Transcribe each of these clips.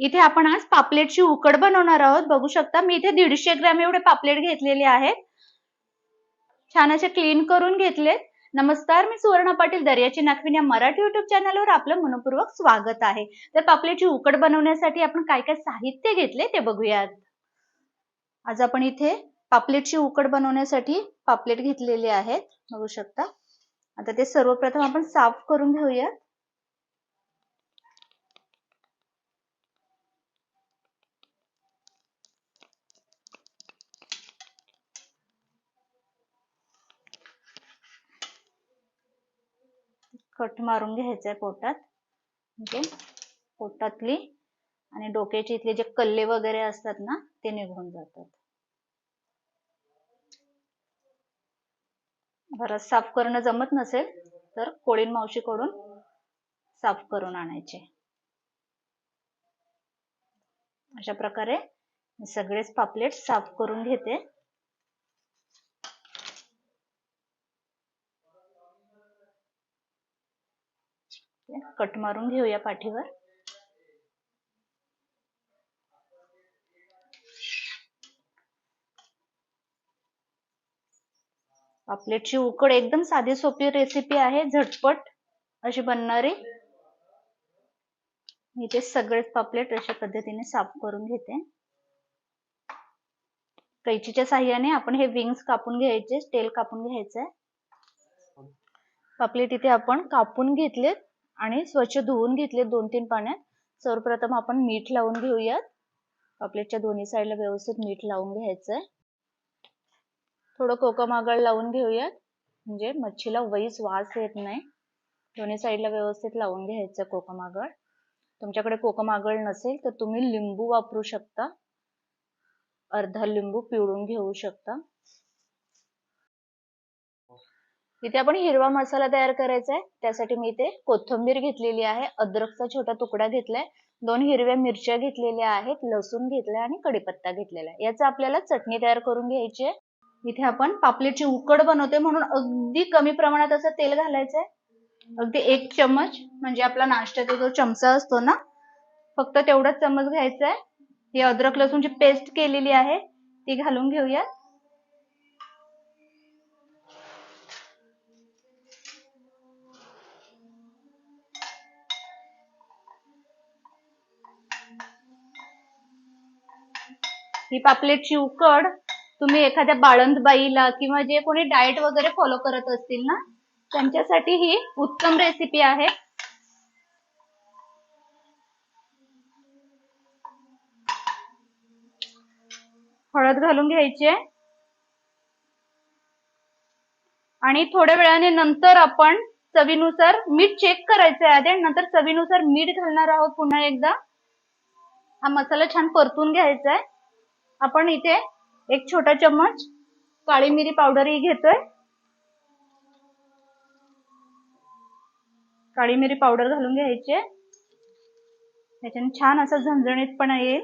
इथे आपण आज पापलेटची उकड बनवणार आहोत. बघू शकता मी इथे दीडशे ग्रॅम एवढे पापलेट घेतलेले आहेत. छान असे क्लीन करून घेतलेत. नमस्कार मी सुवर्णा पाटील दर्याची नागविन या मराठी युट्यूब चॅनलवर आपलं मनपूर्वक स्वागत आहे. तर पापलेटची उकड बनवण्यासाठी आपण काय काय साहित्य घेतले ते बघूयात. आज आपण इथे पापलेटची उकड बनवण्यासाठी पापलेट घेतलेले आहेत. बघू शकता. आता ते सर्वप्रथम आपण साफ करून घेऊयात. कट मारून घ्यायचंय पोटात. म्हणजे पोटातली आणि डोक्याचे इथले जे कल्ले वगैरे असतात ना ते निघून जातात. बरं साफ करणं जमत नसेल तर कोळीन मावशीकडून साफ करून आणायचे. अशा प्रकारे सगळेच पापलेट साफ करून घेते. कट मारून घेऊया पाठीवर. पापलेटची उकड एकदम साधी सोपी रेसिपी आहे झटपट अशी बनणारी. मी ते सगळेच पापलेट अशा पद्धतीने साफ करून घेते. कैचीच्या साह्याने आपण हे विंग्स कापून घ्यायचे तेल कापून घ्यायचंय. पापलेट इथे आपण कापून घेतलेत. आणि स्वच्छ धुवून घेतले दोन तीन पाण्यात. सर्वप्रथम आपण मीठ लावून घेऊयात. पापलेटच्या दोन्ही साईडला व्यवस्थित मीठ लावून घ्यायचंय. थोडं कोकम आगळ लावून घेऊयात. म्हणजे मच्छीला वैस वास येत नाही. दोन्ही साईडला व्यवस्थित लावून घ्यायचं कोकम आगळ तुमच्याकडे कोकम आगळ नसेल तर तुम्ही लिंबू वापरू शकता. अर्धा लिंबू पिळून घेऊ शकता. इथे आपण हिरवा मसाला तयार करायचा आहे त्यासाठी मी इथे कोथिंबीर घेतलेली आहे अद्रकचा छोटा तुकडा घेतलाय दोन हिरव्या मिरच्या घेतलेल्या आहेत लसूण घेतलाय आणि कडीपत्ता घेतलेला आहे. याचा आपल्याला चटणी तयार करून घ्यायची आहे. इथे आपण पापलेटची उकड बनवते म्हणून अगदी कमी प्रमाणात असं तेल घालायचंय. अगदी एक चमच म्हणजे आपला नाश्त्याचा जो चमचा असतो ना फक्त तेवढाच चमच घ्यायचा आहे ही अद्रक लसूणची पेस्ट केलेली आहे ती घालून घेऊयात. ही पापलेटची उकड तुम्ही एखाद्या बाळंतबाईला किंवा जे कोणी डाएट वगैरे फॉलो करत असतील ना त्यांच्यासाठी ही उत्तम रेसिपी आहे. हळद घालून घ्यायची. आहे आणि थोड्या वेळाने नंतर आपण चवीनुसार मीठ चेक करायचं आहे आधी नंतर चवीनुसार मीठ घालणार आहोत पुन्हा एकदा. हा मसाला छान परतून घ्यायचा आहे. आपण इथे एक छोटा चम्मच काळी मिरी पावडरही घेतोय. काळी मिरी पावडर घालून घ्यायची. त्याच्याने छान असा झणझणीतपणा येईल.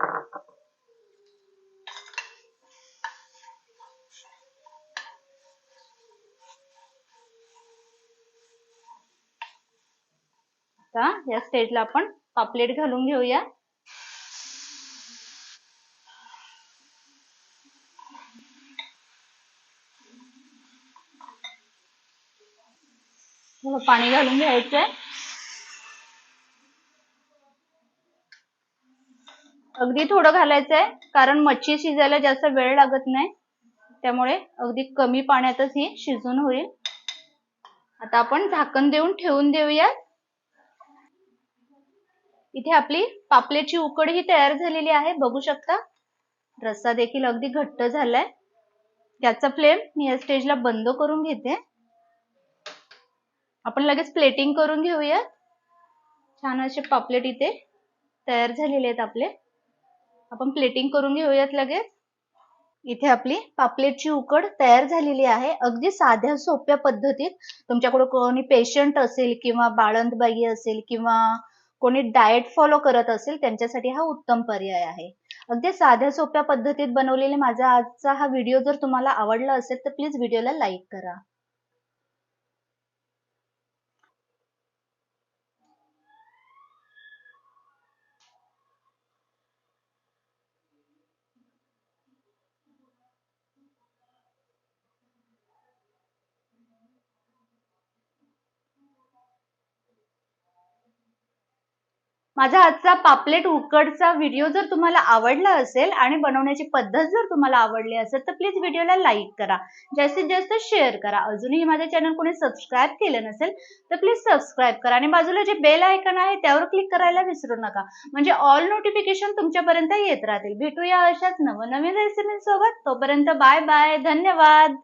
आता या स्टेजला आपण पापलेट घालून घेऊया. थोडं पाणी घालून घ्यायचंय. अगदी थोडं घालायचंय कारण मच्छी शिजायला जास्त वेळ लागत नाही. त्यामुळे अगदी कमी पाण्यातच ही शिजून होईल. आता आपण झाकण देऊन ठेवून देऊया इथे आपली पापलेची उकड ही तयार झालेली आहे बघू शकता. रस्सा देखील अगदी घट्ट झालाय. त्याचा फ्लेम मी या स्टेजला बंद करून घेते. आपण लगेच प्लेटिंग करून घेऊया छान असे पापलेट इथे तयार झालेले आहेत आपले. आपण प्लेटिंग करून घेऊयात लगेच. इथे आपली पापलेटची उकड तयार झालेली आहे. अगदी साध्या सोप्या पद्धतीत. तुमच्याकडे कोणी पेशंट असेल किंवा बाळंतबाई असेल किंवा कोणी डाएट फॉलो करत असेल त्यांच्यासाठी हा उत्तम पर्याय आहे. अगदी साध्या सोप्या पद्धतीत बनवलेले माझा आजचा हा व्हिडिओ जर तुम्हाला आवडला असेल तर प्लीज व्हिडिओला लाईक करा. माझा आजचा पापलेट उकडचा व्हिडिओ जर तुम्हाला आवडला असेल आणि बनवण्याची पद्धत जर तुम्हाला आवडली असेल तर प्लीज व्हिडिओला लाईक करा. जास्तीत जास्त शेअर करा. अजूनही माझे चॅनल कोणी सबस्क्राईब केलं नसेल तर प्लीज सबस्क्राईब करा. आणि बाजूला जे बेल आयकन आहे त्यावर क्लिक करायला विसरू नका. म्हणजे ऑल नोटिफिकेशन तुमच्यापर्यंत येत राहतील. भेटूया अशाच नवनवीन रेसिपींसोबत तोपर्यंत बाय बाय धन्यवाद.